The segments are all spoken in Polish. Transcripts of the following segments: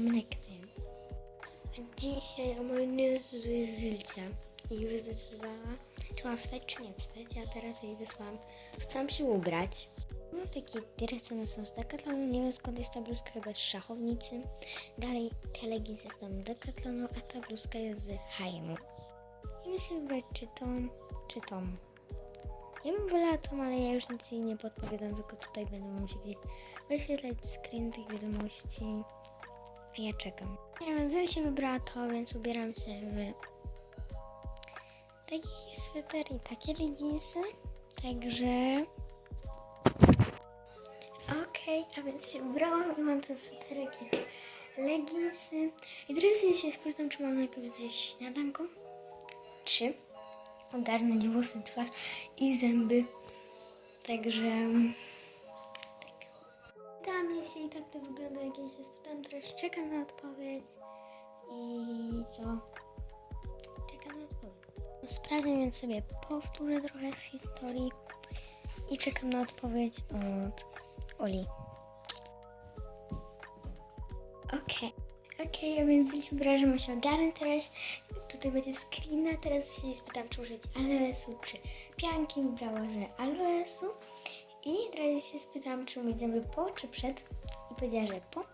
Mam lekcję. A dzisiaj moim niezły Zylcia. I już zdecydowała, czy mam wstać, czy nie wstać. Ja teraz jej wysłałam. Chcę się ubrać. Mam takie dresy na z Decathlonu. Nie wiem skąd jest ta bluzka, chyba z szachownicy. Dalej te leginsy z Decathlonu, a ta bluzka jest z H&M. I muszę wybrać, czy tą, czy tą. Ja bym wolała tą, ale ja już nic jej nie podpowiadam, tylko tutaj będą gdzieś wyświetlać screen tych wiadomości. A ja czekam. Ja więc Zyl się wybrała to, więc ubieram się w taki sweter i takie leginsy. Także... Okej, a więc się ubrałam i mam ten sweterek i leginsy. I teraz ja się spytam, czy mam najpierw zjeść śniadanko, czy ogarnąć włosy, twarz i zęby. Także... Się i tak to wygląda, jak jej się spytam. Teraz czekam na odpowiedź. I co? Czekam na odpowiedź. Sprawdzę więc sobie, powtórzę trochę z historii i czekam na odpowiedź od Oli. Okej. Okej, a więc dziś wyrażamy się ogarnę teraz. Tutaj będzie screena. Teraz się spytam, czy użyć aloesu, czy pianki. Wybrała, że aloesu. I teraz się spytałam, czy umyć zęby po, czy przed. I powiedziała, że po.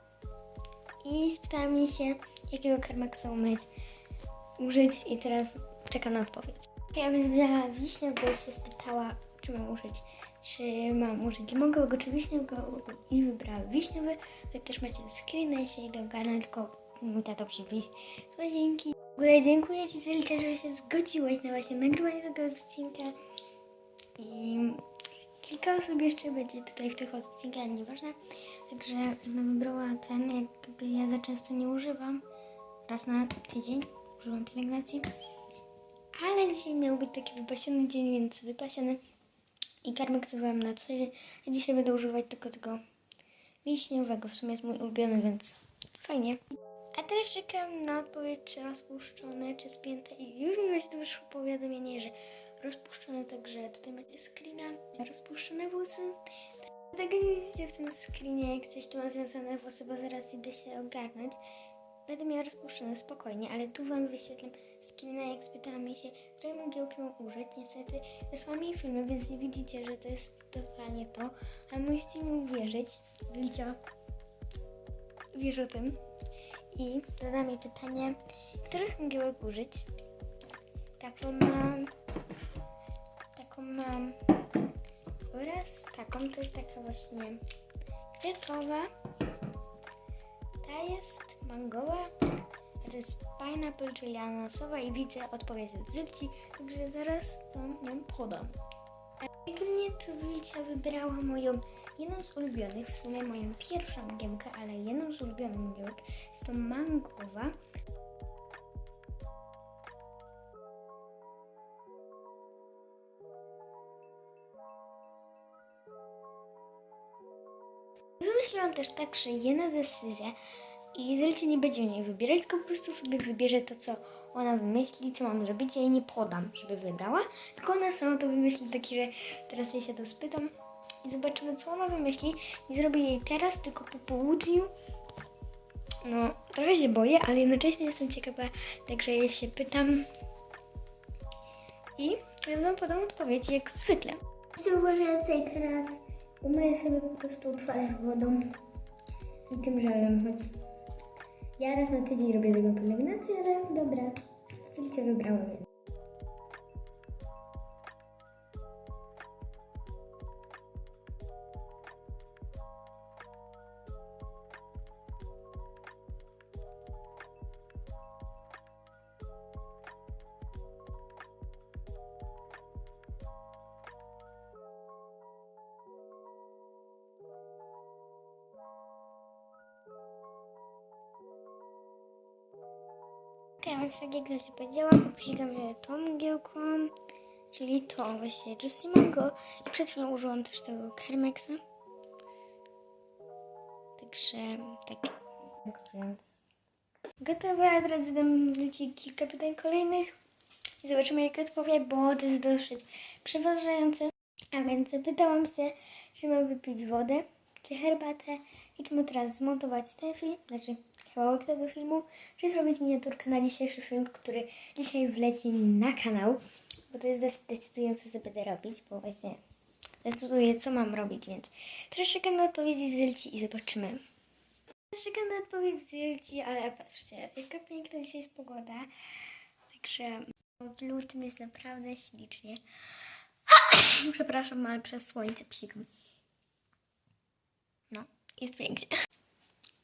I spytała mnie się, jakiego karmaksa umyć, użyć. I teraz czekam na odpowiedź. Ja więc wybrała wiśnię, bo się spytała, czy mam użyć, czy mam użyć limonowego, czy wiśniowego. I wybrała wiśniowy. Tutaj też macie screena, jeśli nie dogarnę, tylko mój tato przywieźć z łazienki. W ogóle dziękuję Ci, Zylcia, że się zgodziłaś na właśnie nagrywanie tego odcinka. I kilka osób jeszcze będzie tutaj w tych odcinkach, nieważne. Także no, wybrała ten, jakby ja za często nie używam. Raz na tydzień używam pielęgnacji. Ale dzisiaj miał być taki wypasiony dzień, więc wypasiony. I karmek zużyłam na co. A dzisiaj będę używać tylko tego wiśniowego. W sumie jest mój ulubiony, więc fajnie. A teraz czekam na odpowiedź, czy rozpuszczone, czy spięte. I już mi właśnie wyszło powiadomienie, że rozpuszczone, także tutaj macie screena. Rozpuszczone włosy. Tego nie widzicie w tym screenie, jak coś tu ma związane włosy, bo zaraz idę się ogarnąć. Będę miała rozpuszczone spokojnie, ale tu Wam wyświetlam screena, jak spytała mnie się, której mgiełki mam użyć. Niestety wysłałam jej filmy, więc nie widzicie, że to jest totalnie to. Ale musicie mi uwierzyć. Zlicia, wiesz o tym. I zada mi pytanie, których mgiełek użyć. Taką mam, mam oraz taką, to jest taka właśnie kwiatkowa. Ta jest mangowa, a to jest pineapple, czyli ananasowa i widzę odpowiedź od Zylci, także zaraz Wam ją podam. Głównie to Zylcia wybrała moją jedną z ulubionych, w sumie moją pierwszą mgiełkę, ale jedną z ulubionych mgiełek. Jest to mangowa. Wymyśliłam też tak, że jedna decyzja i Zylcie nie będzie mnie wybierać, tylko po prostu sobie wybierze to, co ona wymyśli, co mam zrobić. Ja jej nie podam, żeby wybrała, tylko ona sama to wymyśli, taki, że teraz jej się to spytam i zobaczymy, co ona wymyśli. Nie zrobię jej teraz, tylko po południu. No, trochę się boję, ale jednocześnie jestem ciekawa, także jej się pytam. I wam podam odpowiedź, jak zwykle. Zauważając i teraz umyję sobie po prostu twarz wodą i tym żelem, choć ja raz na tydzień robię tego pielęgnację, ale dobra, styl cię wybrała, więc. Okej, więc tak jak Zosia powiedziała, popisikam się tą mgiełką, czyli tą właśnie Juicy Mango. I przed chwilą użyłam też tego Kermexa. Także tak. Więc gotowe, a teraz zadam Ci kilka pytań kolejnych. I zobaczymy jak odpowie, bo to jest dosyć przeważające. A więc zapytałam się, czy mam wypić wodę, czy herbatę i czy mam teraz zmontować ten film, znaczy kawałek tego filmu, czy zrobić miniaturkę na dzisiejszy film, który dzisiaj wleci na kanał, bo to jest dec- decydujące, co będę robić, bo właśnie decyduję, co mam robić, więc teraz czekam na odpowiedzi z Zylci i zobaczymy. Czekam na odpowiedź z Zylci, ale patrzcie, jaka piękna dzisiaj jest pogoda, także w lutym jest naprawdę ślicznie. Przepraszam, ale przez słońce psikam. No, jest pięknie.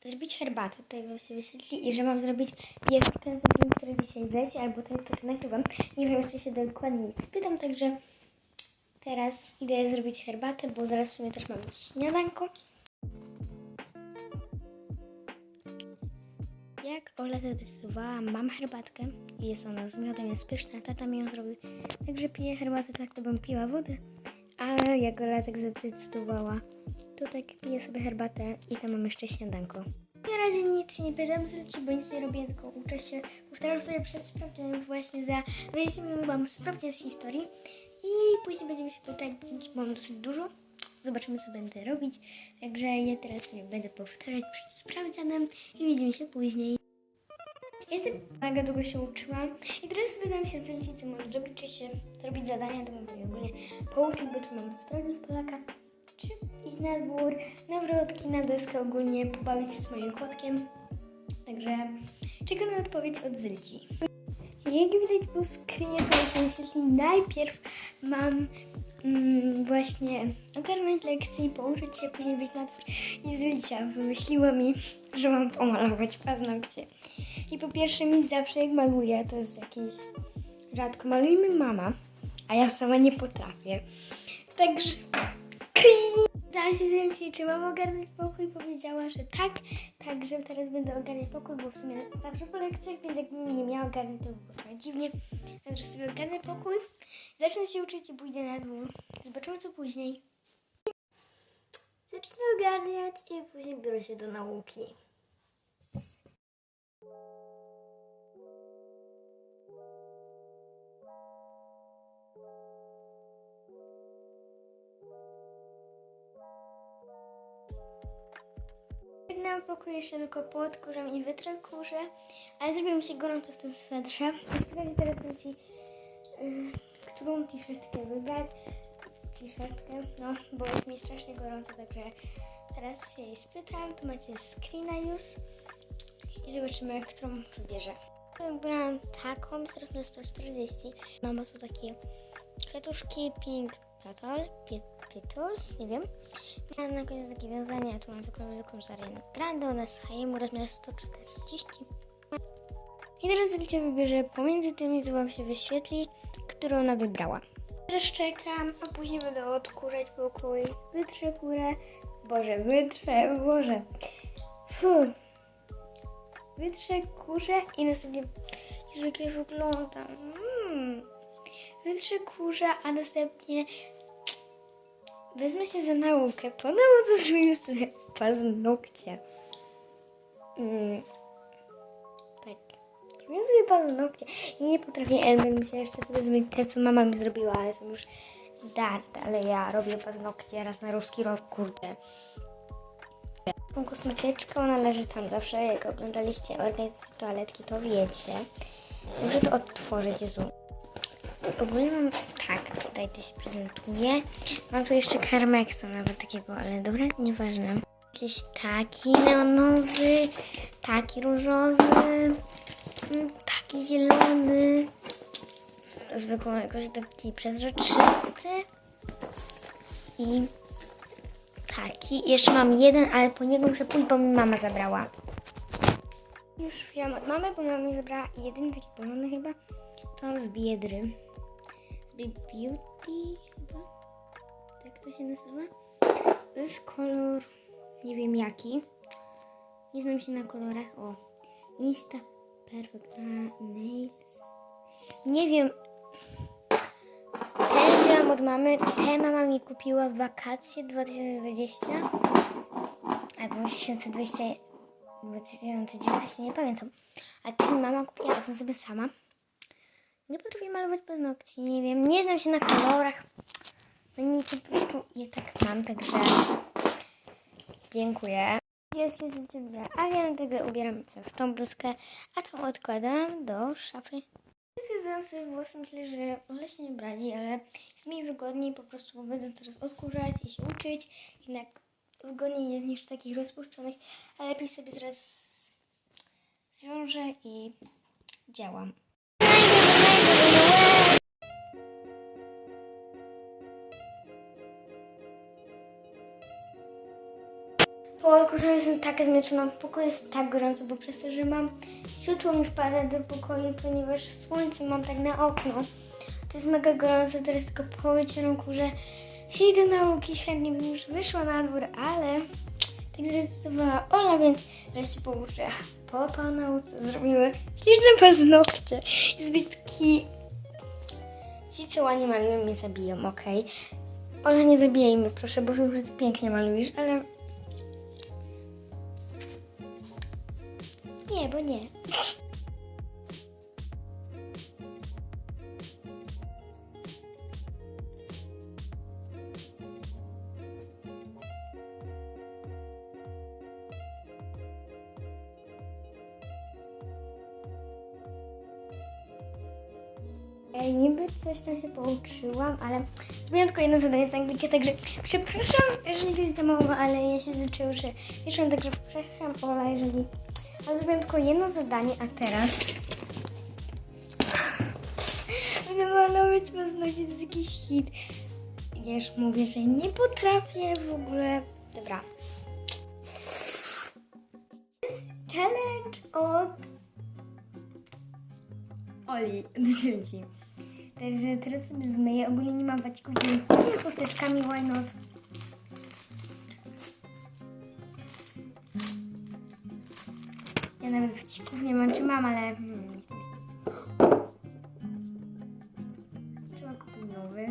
Zrobić herbatę, tutaj wam się wyświetli i że mam zrobić pieczkę na ten film, który dzisiaj wleci, albo ten, który nagrywam. Nie wiem, jeszcze się dokładnie spytam, także teraz idę zrobić herbatę, bo zaraz w sumie też mam śniadanko. Jak Ola zadecydowała, mam herbatkę i jest ona z miodem, jest pyszna, tata mi ją zrobił, także piję herbatę tak, to bym piła wodę, a jak Ola tak zadecydowała, to tak piję sobie herbatę i tam mam jeszcze śniadanko. Na razie nic nie pytam z Leci, bo nic nie robię, tylko uczę się, powtarzam sobie przed sprawdzeniem właśnie za 20 minut mam sprawdzian z historii. I później będziemy się pytać, bo mam dosyć dużo, zobaczymy co będę robić, także ja teraz sobie będę powtarzać przed sprawdzianem i widzimy się później. Jestem mega długo się uczyłam. I teraz pytam się z co mam zrobić, czy się zrobić zadania domowe ogólnie pouczyć, bo tu mam sprawę z Polaka, czy na dwór, na wrotki, na deskę ogólnie, pobawić się z moim kotkiem. Także czekam na odpowiedź od Zylci. Jak widać po jest na wyświetli, najpierw mam mm, właśnie ogarnąć lekcję i pouczyć się, później być na dwór. I Zylcia wymyśliła mi, że mam pomalować paznokcie. I po pierwsze mi zawsze jak maluję, to jest jakieś... Rzadko maluje mi mama, a ja sama nie potrafię. Także... Dała się Zylci, czy mam ogarnąć pokój? Powiedziała, że tak. Także teraz będę ogarniać pokój, bo w sumie zawsze po lekcjach, więc jakbym nie miała ogarnąć, to by było dziwnie. Także sobie ogarnę pokój, zacznę się uczyć i pójdę na dwór. Zobaczymy co później. Zacznę ogarniać i później biorę się do nauki. Na pokój jeszcze tylko podkurzam i wytrę ale zrobiło mi się gorąco w tym swetrze. Spytam się teraz ci, yy, którą t-shirtkę wybrać. T-shirtkę, no, bo jest mi strasznie gorąco, także teraz się jej spytam. Tu macie screena już i zobaczymy, którą wybierze. Wybrałam taką, zrobię 140. No, ma tu takie kwiatuszki Pink Petal, Petals, nie wiem. Miałam na koniec takie wiązanie, a tu mam taką zwykłą Zarianę Grande, ona jest H&M, rozmiar 140. I teraz Zylcia wybierze pomiędzy tymi, tu wam się wyświetli, którą ona wybrała. Teraz czekam, a później będę odkurzać pokój. Wytrę kurę. Boże, wytrę, Boże. Fu. Wytrę kurę i następnie... Jak ja wyglądam. Mm. Wytrę kurę, a następnie wezmę się za naukę. Po nauce zrobimy sobie paznokcie. Mm. Tak. Zrobię sobie paznokcie i nie potrafię Elmer. Myślę jeszcze sobie zrobić te, co mama mi zrobiła, ale są już zdarte. Ale ja robię paznokcie raz na ruski rok, kurde. Tą kosmetyczkę, ona leży tam zawsze. Jak oglądaliście organizację toaletki, to wiecie. Muszę to odtworzyć, Jezu. Ogólnie mam tak, tutaj to się prezentuje. Mam tu jeszcze Carmexa, nawet takiego, ale dobra, nieważne. Jakiś taki neonowy, taki różowy, mm, taki zielony. Zwykły jakoś taki przezroczysty. I taki. Jeszcze mam jeden, ale po niego muszę pójść, bo mi mama zabrała. Już wziąłam od mamy, bo mama mi zabrała jeden taki porządny chyba. To mam z Biedry. Beauty chyba. Tak to się nazywa. To jest kolor, nie wiem jaki. Nie znam się na kolorach. O, Insta Perfect Nails. Nie wiem. Ten wziąłam od mamy. Ten mama mi kupiła w wakacje 2020. Albo 2020, 2019, nie pamiętam. A ten mama kupiła, ten sobie sama. Nie potrafię malować paznokci, nie wiem. Nie znam się na kolorach. No po prostu je tak mam, także dziękuję. Jest jest dobra, ale ja także ubieram się w tą bluzkę, a tą odkładam do szafy. Związałam sobie włosy, myślę, że może się nie obrazi, ale jest mi wygodniej po prostu, bo będę teraz odkurzać i się uczyć. Jednak wygodniej jest niż takich rozpuszczonych, ale lepiej sobie teraz zwiążę i działam. Po odkurzeniu jestem taka zmęczona, w pokoju jest tak gorąco, bo przez to, że mam światło mi wpada do pokoju, ponieważ słońce mam tak na okno. To jest mega gorąco, teraz tylko po wycieram kurze. Idę do nauki, chętnie bym już wyszła na dwór, ale tak zdecydowała Ola, więc teraz się połóżę. Po, po nauce zrobimy śliczne paznokcie i zbytki. Ci, co ładnie malują, mnie zabiją, okej? Ola, nie zabijaj mnie, proszę, bo wiem, że ty pięknie malujesz, ale Nie, bo nie. Niby coś tam się pouczyłam, ale zrobiłam tylko jedno zadanie z Angliki, także przepraszam, jeżeli to za mało, ale ja się zaczęło, że piszę, także przepraszam Ola, jeżeli... Ale zrobiłam tylko jedno zadanie, a teraz... Będę malować paznokcie, to jest jakiś hit. Już mówię, że nie potrafię w ogóle... Dobra. Jest challenge od Oli, dzieci. Także teraz sobie zmyję. Ogólnie nie mam wacików, więc zmyję chusteczkami, why not? Ja nawet wacików nie mam, czy mam, ale... Hmm. Trzeba kupić nowy.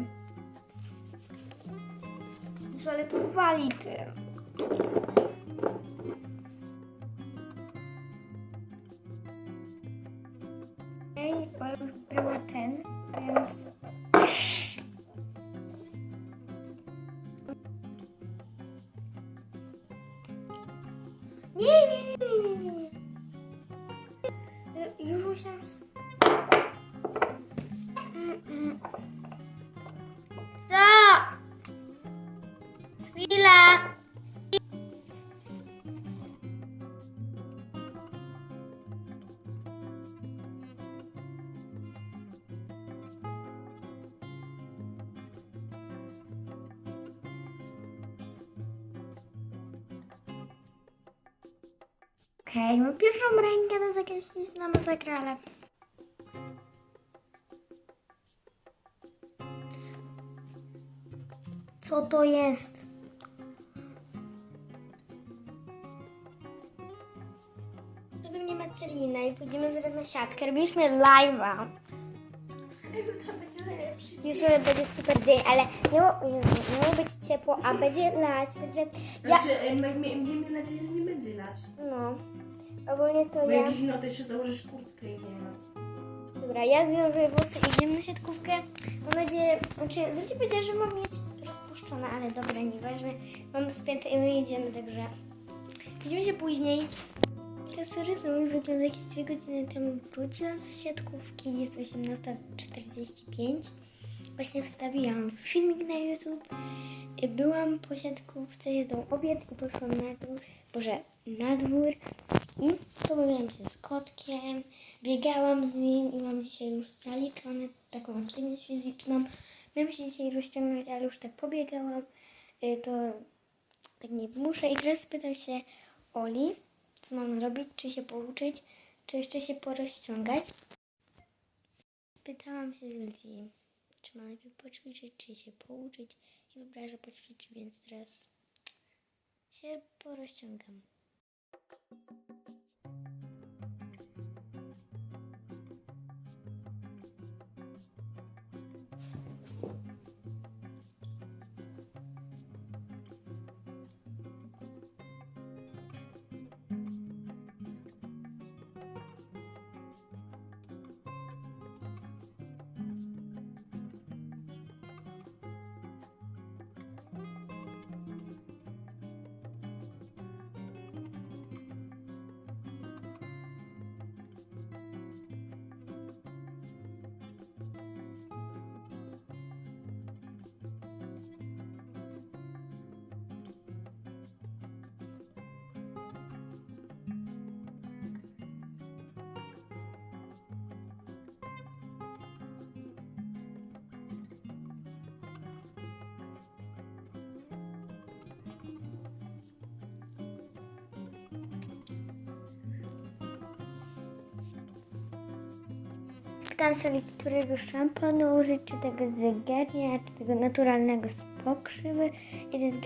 Jezu, ale to wali ty. Nie, Okej, mam pierwszą rękę, to jest jakaś śliczna masakra, ale... Co to jest? Przede mnie ma Celina i pójdziemy zaraz na siatkę. Robiliśmy live'a. Jutro będzie super dzień, ale miało, miało być ciepło, a będzie lać, także ja... Znaczy, e, ma- mie- miejmy nadzieję, że nie będzie lać. No, ogólnie to Bo ja... jak zimno, to jeszcze założysz kurtkę i nie Dobra, ja zwiążę włosy i idziemy na siatkówkę. Mam nadzieję, znaczy, Zosia powiedziała, że mam mieć rozpuszczone, ale dobra, nieważne. Mam spięte i my idziemy, także widzimy się później. Kasory są mi wygląda jakieś dwie godziny temu. Wróciłam z siatkówki, jest 18.45. Właśnie wstawiłam filmik na YouTube. Byłam po siatkówce, jadłam obiad i poszłam na dół, boże, na dwór i pobawiłam się z kotkiem, biegałam z nim i mam dzisiaj już zaliczone taką aktywność fizyczną. Miałam się dzisiaj rozciągnąć, ale już tak pobiegałam, y, to tak nie muszę. I teraz pytam się Oli, co mam zrobić, czy się pouczyć, czy jeszcze się porozciągać. Pytałam się z ludzi, mam najpierw poćwiczyć, czy się pouczyć i wybrała, że poćwiczyć, więc teraz się porozciągam. Spytałam się, którego szamponu użyć, czy tego z czy tego naturalnego z pokrzywy. Ten z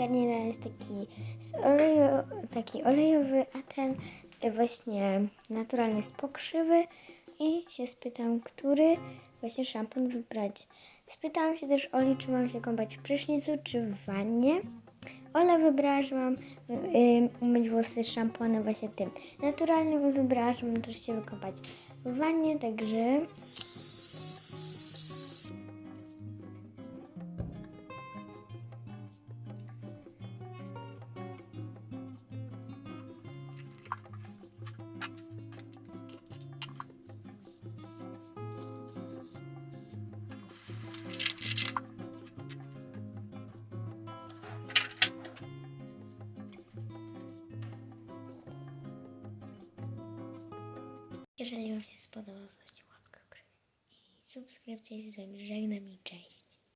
jest taki, z oleju, taki olejowy, a ten właśnie naturalny z pokrzywy. I się spytam, który właśnie szampon wybrać. Spytałam się też Oli, czy mam się kąpać w prysznicu, czy w wannie. Ola wybrała, że mam y, umyć włosy szamponem właśnie tym naturalnym i wybrała, że mam też się wykąpać w wannie, także... Jeżeli się spodobał, zostawcie łapkę w i subskrypcję Żegnam i cześć.